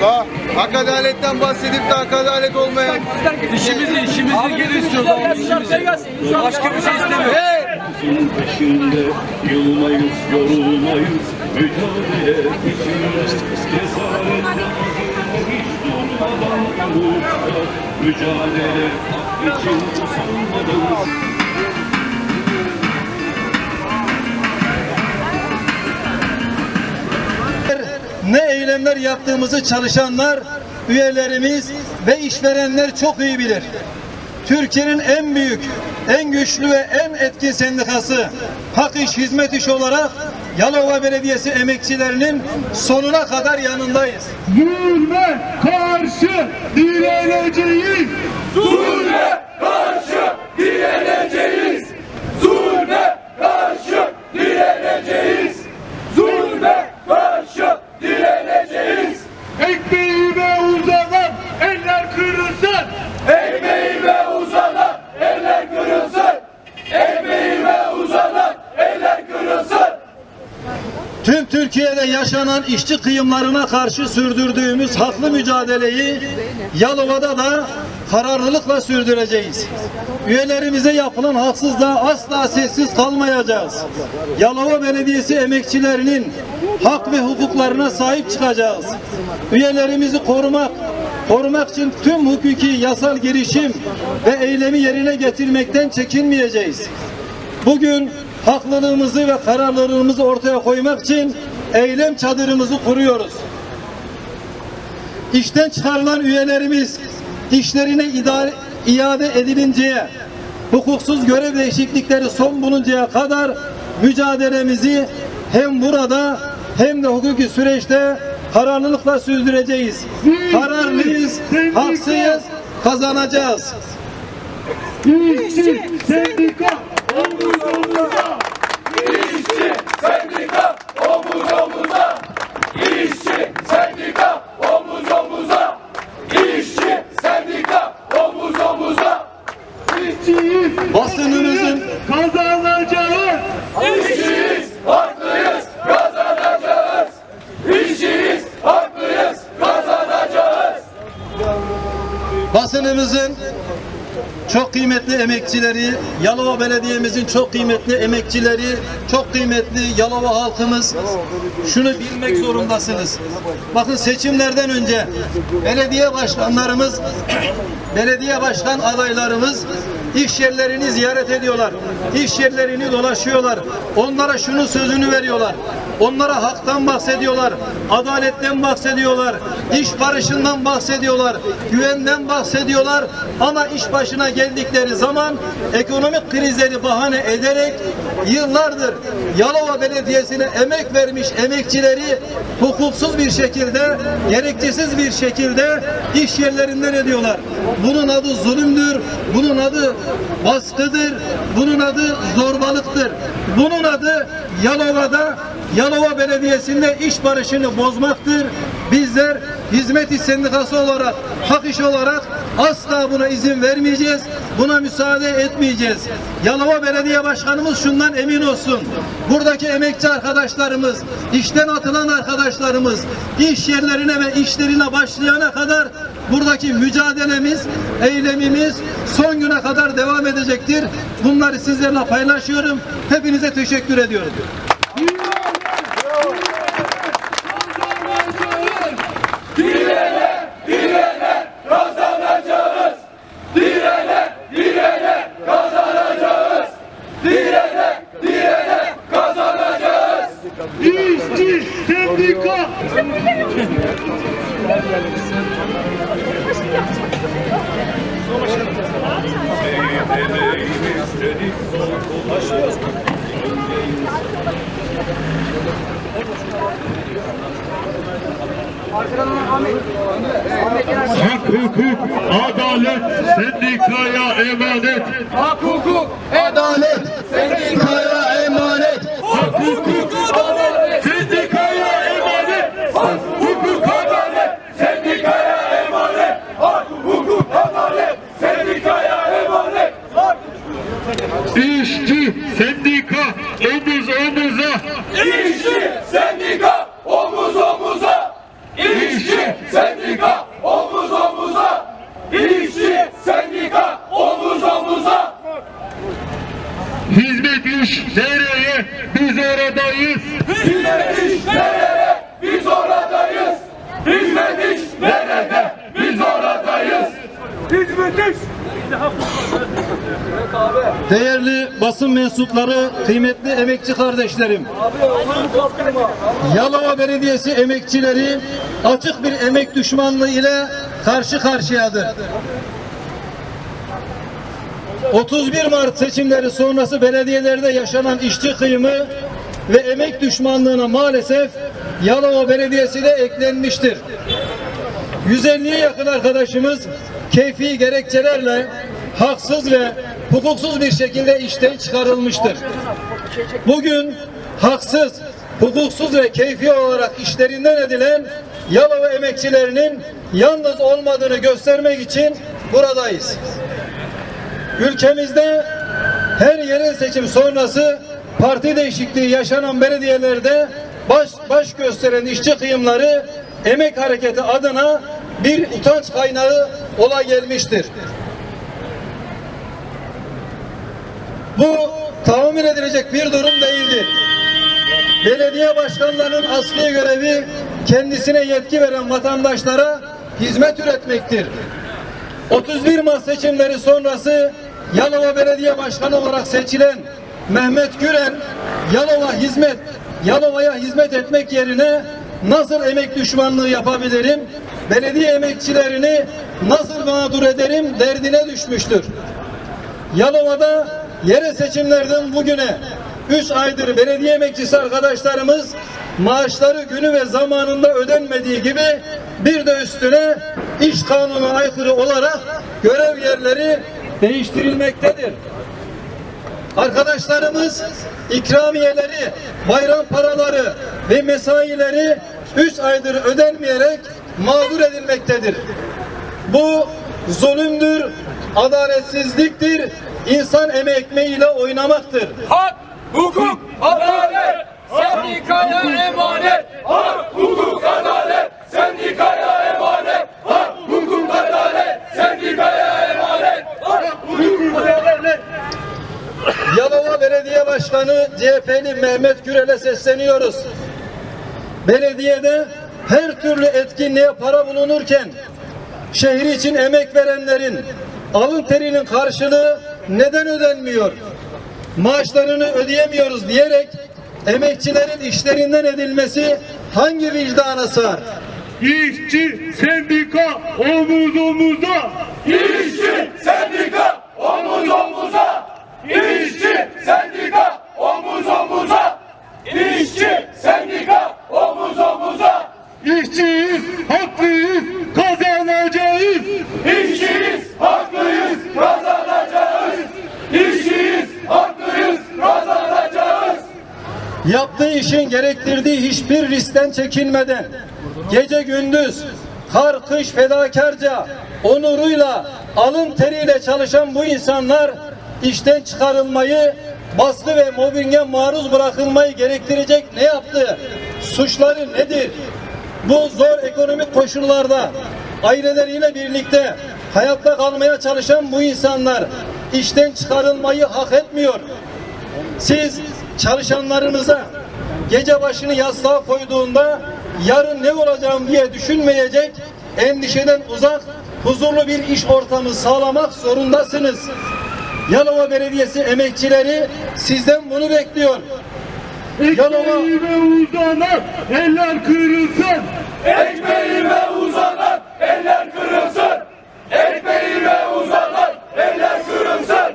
Daha hak adaletten bahsedip de hak adalet olmayan İşimizi işimizi geri istiyoruz ama işimizi. Başka bir şey istemiyoruz. Bizim peşinde yılmayız, yorulmayız, mücadele içindeyiz. Cesaretle hiç durmadan yolda, mücadele hak için usanmadan. Eylemler yaptığımızı çalışanlar, üyelerimiz ve işverenler çok iyi bilir. Türkiye'nin en büyük, en güçlü ve en etkin sendikası Hak İş Hizmet İş olarak Yalova Belediyesi emekçilerinin sonuna kadar yanındayız. Zulme karşı direneceğiz. Zulme karşı direneceğiz. Zulme karşı direneceğiz. Zulme karşı direneceğiz. Ekmeğime uzanan eller kırılsın. Ekmeğime uzanan eller kırılsın. Ekmeğime uzanan eller kırılsın. Tüm Türkiye'de yaşanan işçi kıyımlarına karşı sürdürdüğümüz haklı mücadeleyi Yalova'da da kararlılıkla sürdüreceğiz. Üyelerimize yapılan haksızlığa asla sessiz kalmayacağız. Yalova Belediyesi emekçilerinin hak ve hukuklarına sahip çıkacağız. Üyelerimizi korumak, korumak için tüm hukuki yasal girişim ve eylemi yerine getirmekten çekinmeyeceğiz. Bugün haklılığımızı ve kararlılığımızı ortaya koymak için eylem çadırımızı kuruyoruz. İşten çıkarılan üyelerimiz işlerine idare, iade edilinceye, hukuksuz görev değişiklikleri son buluncaya kadar mücadelemizi hem burada hem de hukuki süreçte kararlılıkla sürdüreceğiz. Kararlıyız, haksıyız, kazanacağız. İşçi sendika omuz omuza. İşçi sendika omuz omuza. İşçi sendika omuz omuza. İşçi sendika omuz omuza. İşçiyiz. Basınımızın Kazanacağız. İşçiyiz, haklıyız, kazanacağız. İşçiyiz, haklıyız, kazanacağız. basınımızın çok kıymetli emekçileri, Yalova Belediye'mizin çok kıymetli emekçileri, çok kıymetli Yalova halkımız şunu bilmek zorundasınız. Bakın seçimlerden önce belediye başkanlarımız, belediye başkan adaylarımız iş yerlerini ziyaret ediyorlar. İş yerlerini dolaşıyorlar. Onlara şunu sözünü veriyorlar. Onlara haktan bahsediyorlar. Adaletten bahsediyorlar. iş barışından bahsediyorlar. Güvenden bahsediyorlar. Ama iş başına geldikleri zaman ekonomik krizleri bahane ederek yıllardır Yalova Belediyesi'ne emek vermiş emekçileri hukuksuz bir şekilde, gerekçesiz bir şekilde iş yerlerinden ediyorlar. Bunun adı zulümdür, bunun adı baskıdır, bunun adı zorbalıktır. Bunun adı Yalova'da, Yalova Belediyesi'nde iş barışını bozmaktır. Bizler hizmet iş sendikası olarak, hak iş olarak asla buna izin vermeyeceğiz. Buna müsaade etmeyeceğiz. Yalova Belediye Başkanımız şundan emin olsun. Buradaki emekçi arkadaşlarımız, işten atılan arkadaşlarımız, iş yerlerine ve işlerine başlayana kadar buradaki mücadelemiz, eylemimiz son güne kadar devam edecektir. Bunları sizlerle paylaşıyorum. Hepinize teşekkür ediyorum. Direne, direne kazanacağız. Direne, direne kazanacağız. Direne, direne kazanacağız. İşçi sendika. Hak, hukuk, adalet, sendikaya emanet. Hak, hukuk, Adalet, sendikaya emanet. hak, hukuk, adalet. Sendikaya emanet. Hak, hukuk, adalet. Sendikaya emanet. Hak, hukuk, adalet. Sendikaya emanet. İşçi, sendika, omuz omuza. İşçi, sendika, omuz omuza. İşçi, sendika. Hizmet iş nereye? Biz oradayız. Hizmet iş? Biz oradayız. Hizmet iş nerede? Biz oradayız. Hizmet iş. Değerli basın mensupları, kıymetli emekçi kardeşlerim. Yalova Belediyesi emekçileri açık bir emek düşmanlığı ile karşı karşıyadır. 31 Mart seçimleri sonrası belediyelerde yaşanan işçi kıyımı ve emek düşmanlığına maalesef Yalova Belediyesi de eklenmiştir. 150'ye yakın arkadaşımız keyfi gerekçelerle haksız ve hukuksuz bir şekilde işten çıkarılmıştır. Bugün haksız, hukuksuz ve keyfi olarak işlerinden edilen Yalova emekçilerinin yalnız olmadığını göstermek için buradayız. Ülkemizde her yerel seçim sonrası parti değişikliği yaşanan belediyelerde baş, baş gösteren işçi kıyımları emek hareketi adına bir utanç kaynağı ola gelmiştir. Bu tahammül edilecek bir durum değildir. Belediye başkanlarının asli görevi kendisine yetki veren vatandaşlara hizmet üretmektir. 31 Mart seçimleri sonrası Yalova Belediye Başkanı olarak seçilen Mehmet Güren, Yalova hizmet, Yalova'ya hizmet etmek yerine nasıl emek düşmanlığı yapabilirim, belediye emekçilerini nasıl mağdur ederim derdine düşmüştür. Yalova'da yerel seçimlerden bugüne 3 aydır belediye emekçisi arkadaşlarımız maaşları günü ve zamanında ödenmediği gibi bir de üstüne iş kanunu aykırı olarak görev yerleri değiştirilmektedir. Arkadaşlarımız ikramiyeleri, bayram paraları ve mesaileri 3 aydır ödenmeyerek mağdur edilmektedir. Bu zulümdür, adaletsizliktir, insan emeği ekmeğiyle oynamaktır. Hak, hukuk, adalet. Sendikaya emanet. Hak, hukuk, adalet. Sendikaya emanet. Hak, hukuk, adalet. Sendikaya emanet. Hak, hukuk, adalet. Yalova Belediye Başkanı CHP'li Mehmet Gürel'e sesleniyoruz. Belediyede her türlü etkinliğe para bulunurken şehir için emek verenlerin alın terinin karşılığı neden ödenmiyor? Maaşlarını ödeyemiyoruz diyerek emekçilerin işlerinden edilmesi hangi vicdana sığar? İşçi sendika omuz omuza. İşçi, sendika, omuz omuza. İşçi, sendika, omuz omuza. İşçi, sendika, omuz omuza. İşçiyiz, haklıyız, kazanacağız. İşçiyiz, haklıyız, kazanacağız. İşçiyiz, haklıyız, kazanacağız. Yaptığı işin gerektirdiği hiçbir riskten çekinmeden gece gündüz kar kış fedakarca onuruyla alın teriyle çalışan bu insanlar işten çıkarılmayı baskı ve mobbinge maruz bırakılmayı gerektirecek ne yaptı? Suçları nedir? Bu zor ekonomik koşullarda aileleriyle birlikte hayatta kalmaya çalışan bu insanlar işten çıkarılmayı hak etmiyor. Siz çalışanlarınıza gece başını yastığa koyduğunda yarın ne olacağım diye düşünmeyecek, endişeden uzak, huzurlu bir iş ortamı sağlamak zorundasınız. Yalova Belediyesi emekçileri sizden bunu bekliyor. Ekmeğime uzanan eller kırılsın. Ekmeğime uzanan eller kırılsın. Ekmeğime uzanan eller kırılsın.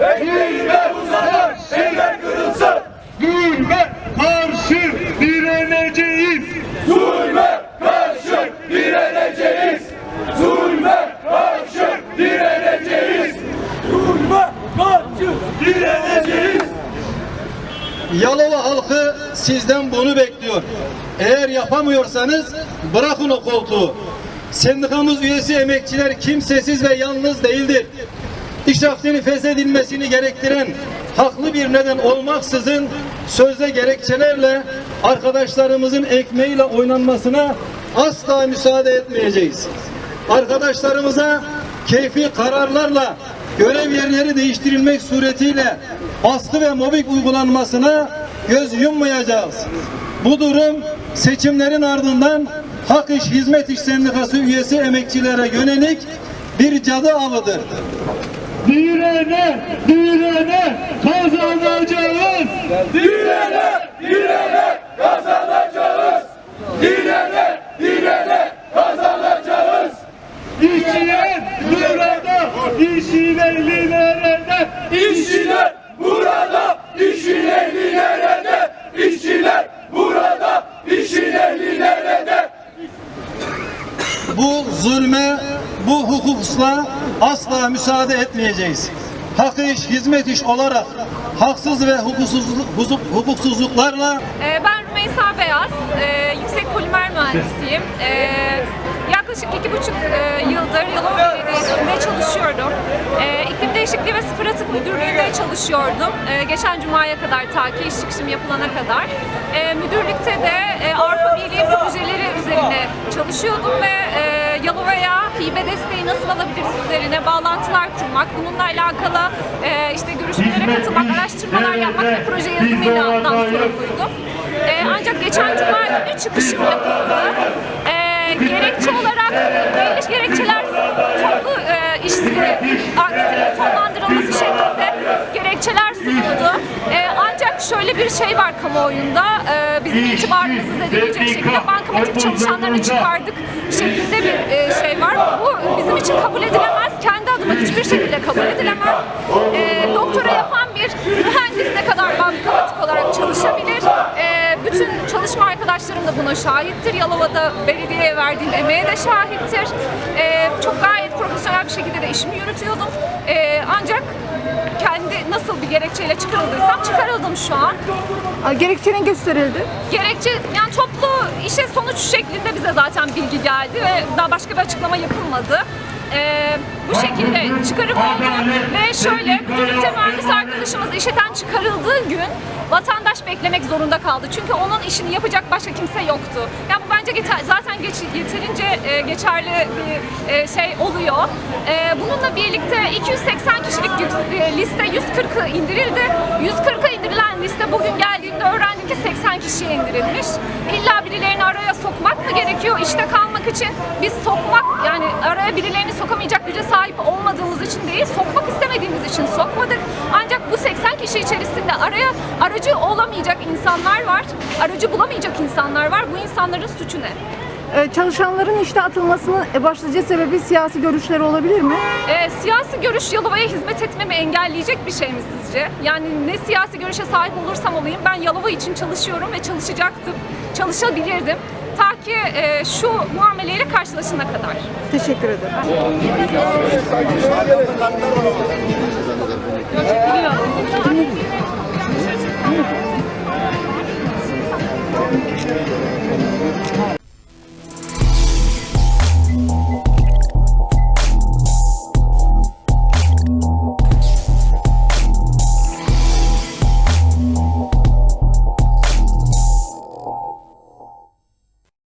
Ekmeğime uzanan eller kırılsın. Zulme karşı direneceğiz. Zulme karşı direneceğiz. Zulme karşı direneceğiz. Zulme karşı direneceğiz. Yalova halkı sizden bunu bekliyor. Eğer yapamıyorsanız bırakın o koltuğu. Sendikamız üyesi emekçiler kimsesiz ve yalnız değildir. İş akdinin feshedilmesini gerektiren haklı bir neden olmaksızın sözde gerekçelerle arkadaşlarımızın ekmeğiyle oynanmasına asla müsaade etmeyeceğiz. Arkadaşlarımıza keyfi kararlarla görev yerleri değiştirilmek suretiyle baskı ve mobbing uygulanmasına göz yummayacağız. Bu durum seçimlerin ardından Hak İş Hizmet İş Sendikası üyesi emekçilere yönelik bir cadı avıdır. Direne, direne kazanacağız. Direne, direne kazanacağız. Direne, direne kazanacağız. İşçiler burada, ehli nerede? İşçiler burada, ehli nerede? İşçiler burada, işin ehli nerede? Bu zulme, bu hukuksuzluğa asla müsaade etmeyeceğiz. Hak iş, hizmet iş olarak haksız ve hukuksuzluk, hukuksuzluklarla Ee, Ben Rümeysa Beyaz, ee, yüksek polimer mühendisiyim. Ee, Yaklaşık iki buçuk e, yıldır Yalova Belediyesi'nde çalışıyorum. Ee, İklim Değişikliği ve Sıfır Atık Müdürlüğü'nde çalışıyordum. Ee, Geçen Cuma'ya kadar, ta ki iş çıkışım yapılana kadar. Ee, Müdürlükte de e, Avrupa Birliği projeleri üzerine çalışıyordum ve e, Yalova'ya hibe desteği nasıl alabiliriz üzerine bağlantılar kurmak, bununla alakalı e, işte görüşmelere katılmak, araştırmalar yapmak ve proje yazımıyla sorumluydum. Ee, ancak geçen cuma günü çıkışım yapıldı. Ee, gerekçe olarak belli gerekçeler toplu e, işsizliği aksinin sonlandırılması şeklinde gerekçeler sunuldu. Ee, ancak şöyle bir şey var kamuoyunda, e, bizim itibarımızı zedeleyecek şekilde bankamatik çalışanlarını çıkardık şeklinde bir e, şey var. Bu bizim için kabul edilemez. Kendi adıma hiçbir şekilde kabul edilemez. Ee, doktora yapan bir mühendis ne kadar bankamatik olarak çalışabilir? Ee, bütün çalışma arkadaşlarım da buna şahittir. Yalova'da belediyeye verdiğim emeğe de şahittir. Ee, çok gayet profesyonel bir şekilde de işimi yürütüyordum. Ee, ancak kendi nasıl bir gerekçeyle çıkarıldıysam çıkarıldım şu an. Gerekçenin gösterildi. Gerekçe yani toplu işe sonuç şeklinde bize zaten bilgi geldi ve daha başka bir açıklama yapılmadı. Ee, bu şekilde çıkarım oldu ve şöyle müdürlükte mühendis arkadaşımız işten çıkarıldığı gün vatandaş beklemek zorunda kaldı. Çünkü onun işini yapacak başka kimse yoktu. Yani bu bence yeter- zaten geç, yeterince e, geçerli bir e, şey oluyor. E, bununla birlikte 280 kişilik e, liste 140'ı indirildi. 140'a indirilen liste bugün geldiğimde öğrendim ki 80 kişiye indirilmiş. İlla birilerini araya sokmak mı gerekiyor işte kalmak için? Biz sokmak yani araya birilerini sokamayacak güce sahip olmadığımız için değil, sokmak istemediğimiz için sokmadık. Ancak bu 80 kişi içerisinde araya aracı olamayacak insanlar var, aracı bulamayacak insanlar var. Bu insanların suçu ne? Ee, Çalışanların işte atılmasının başlıca sebebi siyasi görüşleri olabilir mi? Ee, siyasi görüş Yalova'ya hizmet etmemi engelleyecek bir şey mi sizce? Yani ne siyasi görüşe sahip olursam olayım ben Yalova için çalışıyorum ve çalışacaktım. Çalışabilirdim. Ta ki e, şu muameleyle karşılaşana kadar. Teşekkür ederim. ¡Vamos! ¡Vamos!